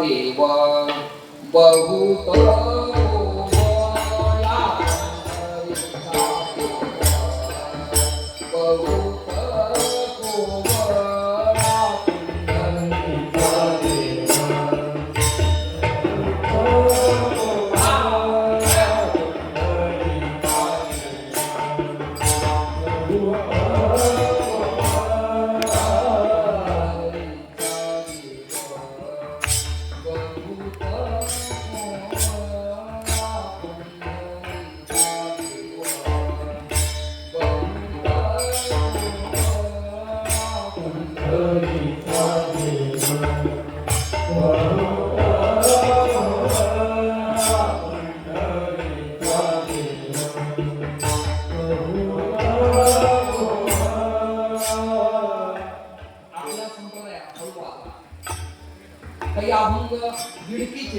দেব বহু বহু काही अभंग गिडकीचे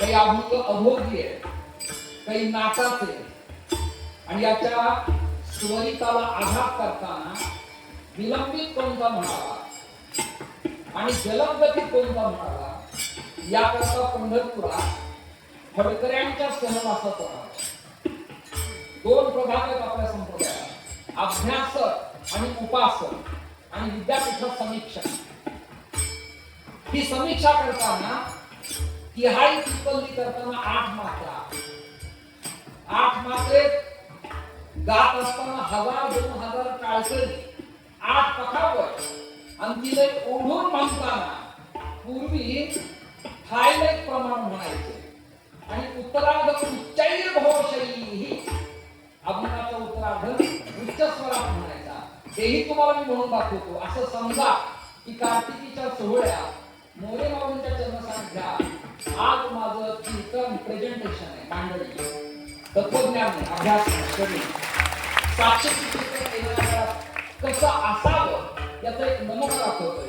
काही अभंग अभोग्य आहे काही नाचाचे आणि याच्या स्वरिताला आघात करताना विलंबित कोणता म्हणावा आणि जलमगती कोणता म्हणावा याकरता पंढरपुरात फडकऱ्यांच्या सहवासात राहा दोन प्रभाग आहेत आपल्या संप्रदायात. अभ्यासक आणि उपासक आणि विद्यापीठ समीक्षा ही समीक्षा करताना तिहाई टिप्पणी करताना आठ मात्रा. आठ मात्रेत गात असताना हजार दोन हजार टाळकरी आठ पखावर आणि तिला एक ओढून म्हणताना पूर्वी ठायला एक प्रमाण म्हणायचे. आणि उत्तरार्ध उच्चाईर भवशैली अभिनाचा उत्तरार्ध उच्च स्वरात म्हणायचा. तेही तुम्हाला मी म्हणून दाखवतो. असं समजा की कार्तिकीच्या सोहळ्यात मोरे बाबूंच्या जन्मसाठ्या आज माझं कीर्तन प्रेझेंटेशन आहे. मांडणी. तत्वज्ञान अभ्यास आहे, कवी कीर्तन येणाऱ्या काळात कसं असावं याचं एक नमुना दाखवतोय.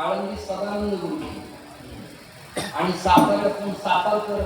आळंदी सदानंद गुरुजी. आणि सातारा सातारकर